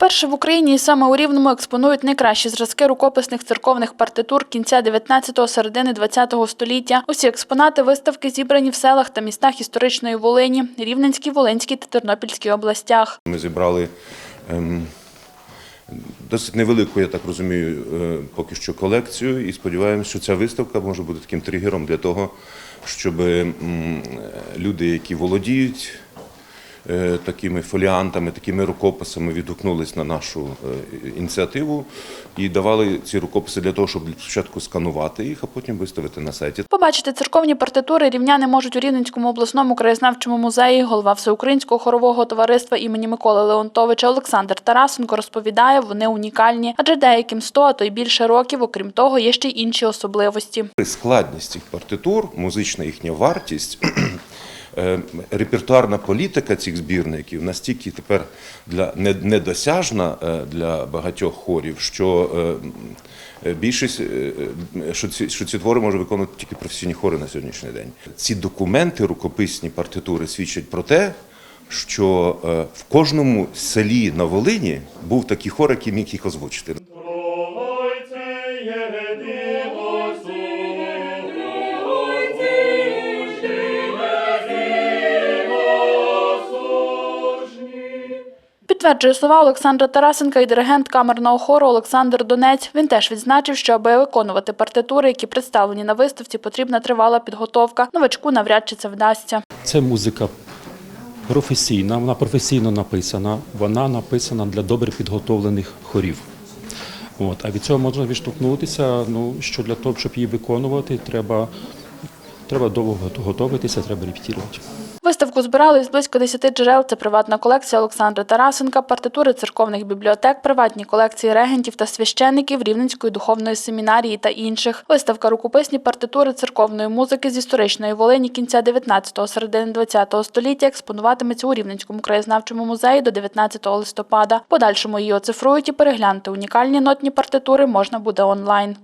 Вперше в Україні саме у Рівному експонують найкращі зразки рукописних церковних партитур кінця 19-го, середини 20-го століття. Усі експонати виставки зібрані в селах та містах історичної Волині, Рівненській, Волинській та Тернопільській областях. Ми зібрали ем, досить невелику, я так розумію, е, поки що колекцію, і сподіваємося, що ця виставка може бути таким тригером для того, щоб люди, які володіють такими фоліантами, такими рукописами, відгукнулись на нашу е, ініціативу і давали ці рукописи для того, щоб спочатку сканувати їх, а потім виставити на сайті. Побачити церковні партитури рівняни можуть у Рівненському обласному краєзнавчому музеї. Голова Всеукраїнського хорового товариства імені Миколи Леонтовича Олександр Тарасенко розповідає, вони унікальні, адже деяким 100, а то й більше років. Окрім того, є ще й інші особливості. Складність цих партитур, музична їхня вартість, е, репертуарна політика цих збірників настільки тепер для недосяжна е, для багатьох хорів, що е, більшість е, е, що ці, що ці твори може виконувати тільки професійні хори на сьогоднішній день. Ці документи, рукописні партитури свідчать про те. Що е, в кожному селі на Волині був такий хор, який міг їх озвучити. Підтверджує слова Олександра Тарасенка і диригент камерного хору Олександр Донець. Він теж відзначив, що аби виконувати партитури, які представлені на виставці, потрібна тривала підготовка. Новачку навряд чи це вдасться. Це музика професійна, вона професійно написана, вона написана для добре підготовлених хорів. От, а від цього можна відштовхнутися, ну, що для того, щоб її виконувати, треба, треба довго готуватися, треба репетувати. Виставку збирали із близько 10 джерел. Це приватна колекція Олександра Тарасенка, партитури церковних бібліотек, приватні колекції регентів та священників Рівненської духовної семінарії та інших. Виставка рукописні партитури церковної музики з історичної Волині кінця 19-го, середини 20-го століття експонуватиметься у Рівненському краєзнавчому музеї до 19 листопада. Подальшому її оцифрують і переглянути унікальні нотні партитури можна буде онлайн.